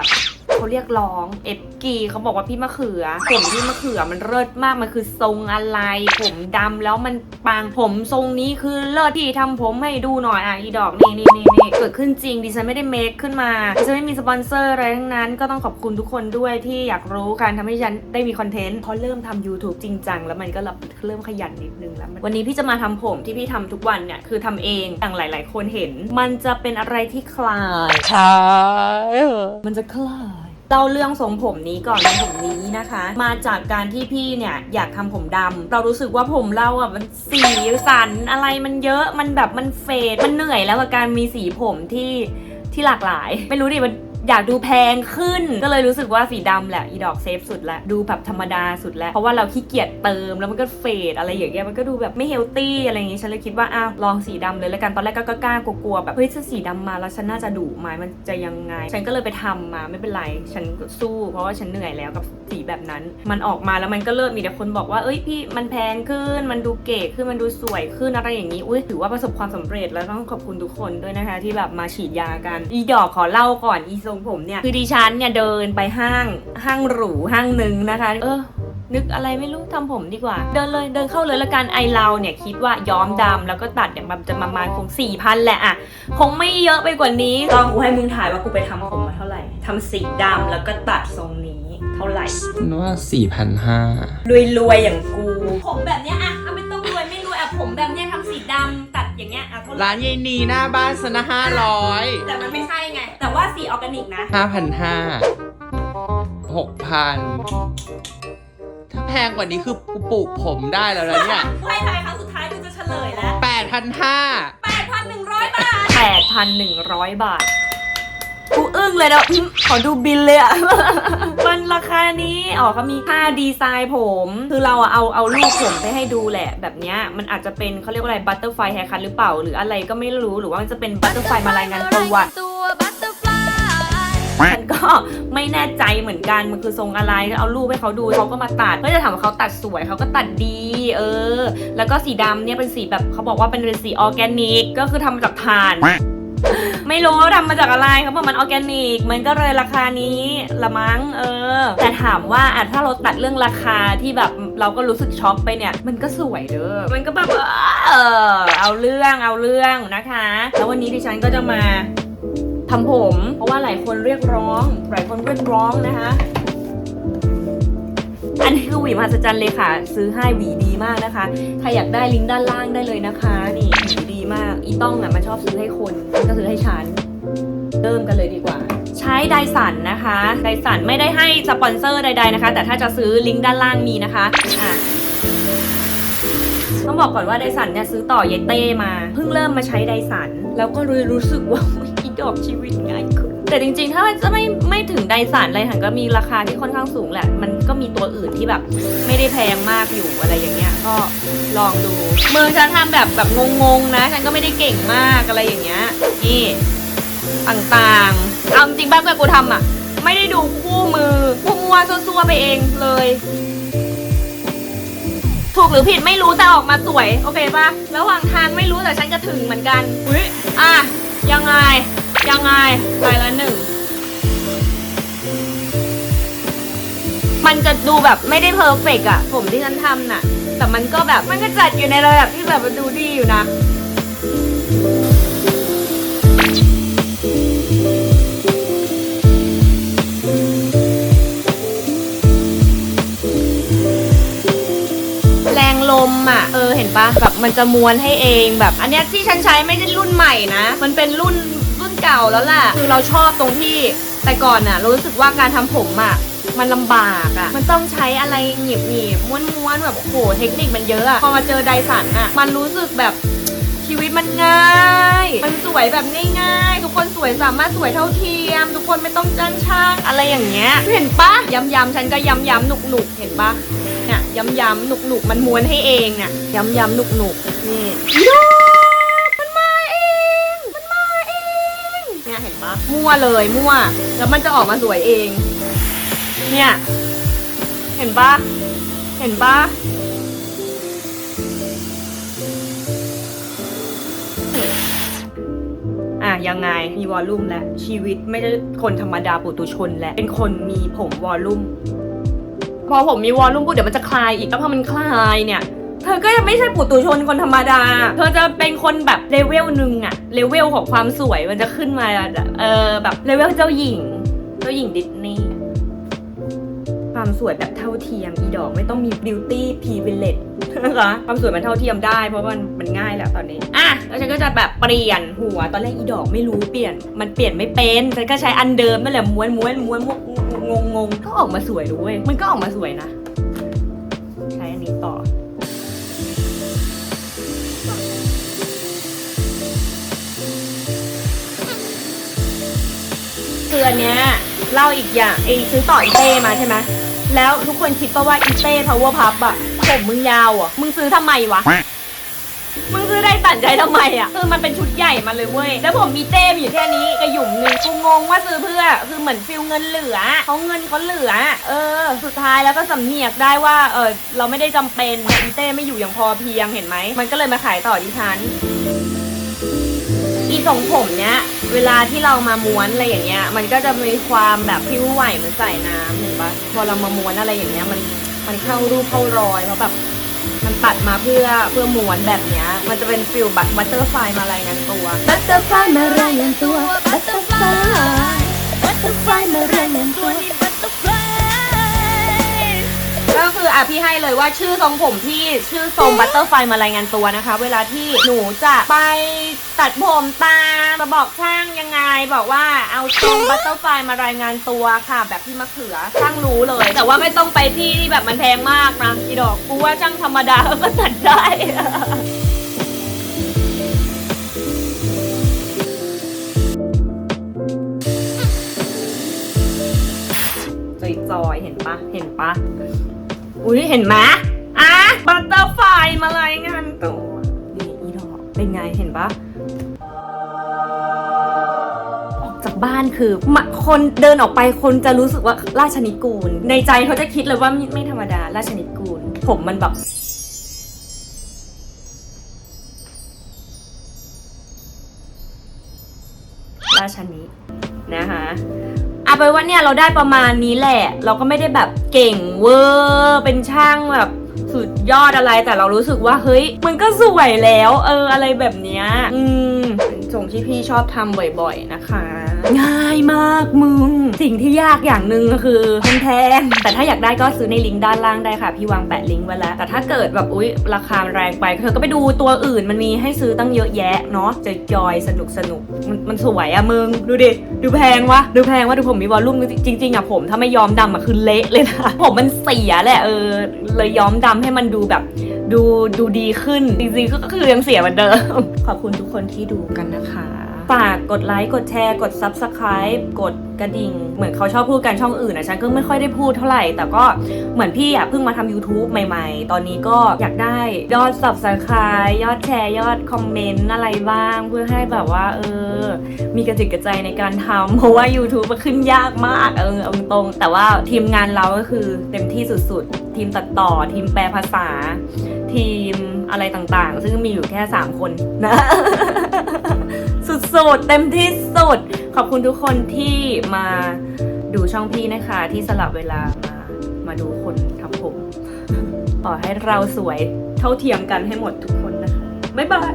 Bogotá. เขาเรียกร้อง เอฟกีเขาบอกว่าพี่มะเขือ ผมพี่มะเขือมันเลิศมาก มันคือทรงอะไร ผมดำแล้วมันปังผมทรงนี้คือเลิศที่ทำผมให้ดูหน่อยอะอีดอกนี่นี่นี่นี่เกิดขึ้นจริงดิฉันไม่ได้เมคขึ้นมาดิฉันไม่มีสปอนเซอร์อะไรทั้งนั้น ก็ต้องขอบคุณทุกคนด้วยที่อยากรู้การทำให้ฉันได้มีคอนเทนต์พอเริ่มทำ YouTube จริงจังแล้วมันก็เริ่มขยันนิดนึงแล้ววันนี้พี่จะมาทำผมที่พี่ทำทุกวันเนี่ยคือทำเองอย่างหลาย ๆ คนเห็น มันจะเป็นอะไรที่คลายใช่มันจะคลาย เล่าเรื่องทรงผมนี้ก่อนทรงผมนี้นะคะ มาจากการที่พี่เนี่ยอยากทำผมดำเรารู้สึกว่าผมเราอะมันสีสันอะไรมันเยอะมันแบบมันเฟดมันเหนื่อยแล้วกับการมีสีผมที่ที่หลากหลาย ไม่รู้ดิมัน อยากดูแพงขึ้น ก็เลยรู้สึกว่าสีดำแหละอีดอกเซฟสุดแล้วดูแบบธรรมดาสุดแล้วเพราะว่าเราขี้เกียจเติมแล้วมันก็เฟดอะไรอย่างเงี้ยมันก็ดูแบบไม่เฮลตี้อะไรอย่างงี้ฉันเลยคิดว่าอ้าวลองสีดำเลยแล้วกันตอนแรกก็กล้ากลัวๆแบบเฮ้ยฉันสีดำมาแล้วฉันน่าจะดุไหมมันจะยังไง ฉันก็เลยไปทำมาไม่เป็นไร ฉันสู้เพราะว่าฉันเหนื่อยแล้วกับ สีแบบนั้น มันออกมาแล้วมันก็เริ่มมีแต่คนบอกว่าเอ้ยพี่มันแพงขึ้น มันดูเก๋ขึ้นมันดูสวยขึ้นอะไรอย่างนี้อุ้ยถือว่าประสบความสำเร็จแล้วต้องขอบคุณทุกคนด้วยนะคะ ที่แบบมาฉีดยากันอีดอกขอเล่าก่อนอีทรงผมเนี่ยคือดิฉันเนี่ยเดินไปห้างห้างหรูห้างหนึ่งนะคะ เออ นึกอะไรไม่รู้ทำผมดีกว่า เดินเลยเดินเข้าเลยละกันไอเราเนี่ยคิดว่าย้อมดำแล้วก็ตัดเนี่ยมันจะประมาณคงสี่พันแหละอะคงไม่เยอะไปกว่านี้ลองกูให้มึงถ่ายว่ากูไปทำผมมาเท่าไหร่ทำสีดำแล้วก็ตัดทรงนี้เท่าไหร่นึกว่าสี่พันห้ารวยๆอย่างกู ผมแบบเนี้ยอะอะไม่ต้องรวยไม่รวยอะผมแบบเนี้ยทำสีดำตัดอย่างเงี้ยอะเท่าไหร่ร้านยายนีหน้าบ้านสนะห้าร้อยแต่มันไม่ใช่ไง แต่ว่าสีออร์แกนิกนะห้าพันห้าหกพันถ้า แพงกว่านี้คือกูปลูกผมได้แล้วนะเนี่ยกูให้ทายครั้งสุดท้ายกูจะเฉลยแล้วแปดพันห้า8,100 บาท 8,100 บาท กูอึ้งเลยนะอื้อขอดูบินเลยอะ มันราคานี้อ๋อเขามีค่าดีไซน์ผม คือเราอะเอาเอารูปผมไปให้ดูแหละ แบบเนี้ยมันอาจจะเป็นเขาเรียกว่าอะไรบัตเตอร์ไฟแฮร์คัทหรือเปล่า หรืออะไรก็ไม่รู้หรือว่ามันจะเป็นบัตเตอร์ไฟมารายงานตัว ตัวบัตเตอร์ฟลาย ฉันก็ไม่แน่ใจเหมือนกันมันคือทรงอะไรก็เอารูปให้เขาดูเขาก็มาตัดเพื่อจะถามว่าเขาตัดสวยเขาก็ตัดดี เออ แล้วก็สีดำเนี่ยเป็นสีแบบเขาบอกว่าเป็นสีออร์แกนิก ก็คือทำมาจากถ่านไม่รู้ว่าทำมาจากอะไรเขาบอกมันออร์แกนิก มันก็เลยราคานี้ละมั้งเออ แต่ถามว่าอะถ้าเราตัดเรื่องราคาที่แบบเราก็รู้สึกช็อกไปเนี่ย มันก็สวยเด้อมันก็แบบเออเอาเรื่องเอาเรื่องนะคะ แล้ววันนี้ดิฉันก็จะมา ทำผม เพราะว่าหลายคนเรียกร้อง หลายคนเรียกร้องนะคะ อันนี้คือหวีมหัศจรรย์เลยค่ะ ซื้อให้หวีดีมากนะคะ ใครอยากได้ลิงก์ด้านล่างได้เลยนะคะ นี่หวีดีมาก อีต้องอะมันชอบซื้อให้คนมันก็ซื้อให้ฉัน เริ่มกันเลยดีกว่า ใช้ไดสันนะคะไดสันไม่ได้ให้สปอนเซอร์ใด ๆนะคะ แต่ถ้าจะซื้อลิงก์ด้านล่างมีนะคะอะต้องบอกก่อนว่าไดสันเนี่ยซื้อต่อเยเต้มา เพิ่งเริ่มมาใช้ไดสัน แล้วก็รู้สึกว่า ดอกชีวิตง่ายขึ้นแต่จริงๆ ถ้าจะไม่ไม่ถึงไดสันไดสันก็มีราคาที่ค่อนข้างสูงแหละ มันก็มีตัวอื่นที่แบบ ไม่ได้แพงมากอยู่อะไรอย่างเงี้ย ก็ลองดูมือฉันทำแบบแบบงงๆนะ ฉันก็ไม่ได้เก่งมากอะไรอย่างเงี้ย นี่ต่างๆเอาจริงๆบ้างกับกูทำอะ ไม่ได้ดูคู่มือคู่มัวซัวๆไปเองเลย ถูกหรือผิดไม่รู้แต่ออกมาสวย โอเคปะระหว่างทางไม่รู้แต่ฉันก็ถึงเหมือนกันอุ้ยอะยังไง ยังไงไปละหนึ่ง มันจะดูแบบไม่ได้เพอร์เฟกอะผมที่ฉันทำน่ะ แต่มันก็แบบมันก็จัดอยู่ในระดับที่แบบมันดูดีอยู่นะแรงลมอะเออเห็นปะแบบมันจะม้วนให้เองแบบ อันเนี้ยที่ฉันใช้ไม่ใช่รุ่นใหม่นะ มันเป็นรุ่น ก่าแล้วแหละคือเราชอบตรงที่แต่ก่อนอะรู้สึกว่าการทำผมอะมันลำบากอะ มันต้องใช้อะไรหนีบหนีบม้วนม้วนๆแบบโอ้โหเทคนิคมันเยอะอะพอมาเจอไดสันอะ มันรู้สึกแบบชีวิตมันง่าย มันสวยแบบง่ายๆ ทุกคนสวยสามารถสวยเท่าเทียม ทุกคนไม่ต้องจ้างช่างอะไรอย่างเงี้ย เห็นปะย้ำๆฉันก็ย้ำๆหนุกๆ เห็นปะเนี่ยย้ำๆหนุกๆ มันม้วนให้เองเนี่ยย้ำๆหนุกๆ นี่ มั่วเลยมั่ว แล้วมันจะออกมาสวยเอง เนี่ย เห็นปะเห็นปะอะยังไงมีวอลลุ่มและชีวิตไม่ใช่คนธรรมดาปุตุชนและเป็นคนมีผมวอลลุ่ม พอผมมีวอลลุ่มปุ๊บเดี๋ยวมันจะคลายอีกแล้วพอมันคลายเนี่ย เธอก็จะไม่ใช่ปุตุชนคนธรรมดา เธอจะเป็นคนแบบเลเวลหนึ่งอะเลเวลของความสวยมันจะขึ้นมา เออแบบเลเวลเจ้าหญิง เจ้าหญิงดิสนีย์ความสวยแบบเท่าเทียมอีดอกไม่ต้องมี beauty privilege นะคะความสวยมันเท่าเทียมได้เพราะมันมันง่ายแล้วตอนนี้อะแล้วฉันก็จะแบบเปลี่ยนหัวตอนแรกอีดอกไม่รู้เปลี่ยนมันเปลี่ยนไม่เป็นฉันก็ใช้อันเดิมนั่นแหละม้วนม้วนม้วนม้วนงงงงก็ออกมาสวยด้วยมันก็ออกมาสวยนะ ใช้อันนี้ต่อ คืออันเนี้ยเล่าอีกอย่างเองซื้อต่ออีเต้มาใช่ไหมแล้วทุกคนคิดปะว่าอีเต้ power pup อะผมมึงยาวอะมึงซื้อทำไมวะ มึงซื้อได้ตัดใจทำไมอะคือมันเป็นชุดใหญ่มาเลยเว้ย แล้วผมมีเต้มอยู่แค่นี้กระหยุ่มนึงกูงงว่าซื้อเพื่อ คือเหมือนฟิลเงินเหลือเขาเงินเขาเหลือ เออ สุดท้ายแล้วก็สำเนียกได้ว่า เออเราไม่ได้จำเป็นอีเต้ไม่อยู่อย่างพอเพียงเห็นไหม มันก็เลยมาขายต่อดิฉัน รงผมเนี้ย เวลาที่เรามาม้วนอะไรอย่างเงี้ย มันก็จะมีความแบบพิ้วไหวเหมือนใส่น้ำเห็นปะพอเรามาม้วนอะไรอย่างเงี้ยมันมันเข้ารูปเข้ารอยเพราะแบบมันตัดมาเพื่อเพื่อม้วนแบบเนี้ย มันจะเป็นฟิลบบบัตเตอร์ไฟมารายงานตัวบัตเตอร์ไฟมารายงานตัวบัตเตอร์ฟบัตเตอร์ฟมารายงานตัว คืออะพี่ให้เลยว่าชื่อทรงผมพี่ชื่อทรงบัตเตอร์ไฟมารายงานตัวนะคะ เวลาที่หนูจะไปตัดผมตามมาบอกช่างยังไง บอกว่าเอาทรงบัตเตอร์ไฟมารายงานตัวค่ะ แบบพี่มะเขือช่างรู้เลย แต่ว่าไม่ต้องไปที่ที่แบบมันแพงมากนะพี่ดอกกูว่าช่างธรรมดาก็ตัดได้ เห็นไหมอะบัตเตอร์ไฟมารายงานตัวนี่อีดอกเป็นไงเห็นปะออกจากบ้านคือคนเดินออกไปคนจะรู้สึกว่าราชนิกูล ในใจเขาจะคิดเลยว่าไม่ไมธรรมดาราชนิกูล ผมมันแบบราชนินะคะ ไปนว่าเนี่ยเราได้ประมาณนี้แหละ เราก็ไม่ได้แบบเก่งเวอร์เป็นช่างแบบสุดยอดอะไรแต่เรารู้สึกว่าเฮ้ย มันก็สวยแล้ว เอออะไรแบบเนี้ยอืมส่งที่พี่ชอบทำบ่อยๆนะคะ ง่ายมากมึง สิ่งที่ยากอย่างหนึ่งก็คือแพงแต่ถ้าอยากได้ก็ซื้อในลิงก์ด้านล่างได้ค่ะ พี่วางแปะลิงก์ไว้แล้ว แต่ถ้าเกิดแบบอุ๊ย ราคาแรงไปเธอก็ไปดูตัวอื่นมันมีให้ซื้อตั้งเยอะแยะเนาะจะจอยสนุกสนุกมันมันสวยอะมึง ดูดิ ดูแพงวะดูแพงวะดูผมมีวอลลุ่มจริงๆอะผมถ้าไม่ย้อมดำอะคือเละเลยนะผมมันเสียแหละเออเลยย้อมดำให้มันดูแบบดูดูดีขึ้นจริงๆก็คือยังเสียเหมือนเดิม ขอบคุณทุกคนที่ดูกันนะคะ ฝากกดไลค์ กดแชร์ กด Subscribe กดกระดิ่ง เหมือนเขาชอบพูดกันช่องอื่นนะฉันก็ไม่ค่อยได้พูดเท่าไหร่ แต่ก็เหมือนพี่อะเพิ่งมาทำ YouTube ใหม่ๆ ตอนนี้ก็อยากได้ยอด Subscribe ยอดแชร์ ยอดคอมเมนต์อะไรบ้างเพื่อให้แบบว่า เออ มีกระจิตกระใจในการทำเพราะว่า YouTube มันขึ้นยากมากเออเอาตรง แต่ว่าทีมงานเราก็คือเต็มที่สุดๆ ทีมตัดต่อ ทีมแปลภาษา ทีมอะไรต่างๆ ซึ่งมีอยู่แค่ 3 คนนะ สุด เต็มที่สุด ขอบคุณทุกคนที่มาดูช่องพี่นะคะ ที่สลับเวลามามาดูคนทำผมขอให้เราสวยเท่าเทียมกันให้หมดทุกคนนะคะ บ๊ายบาย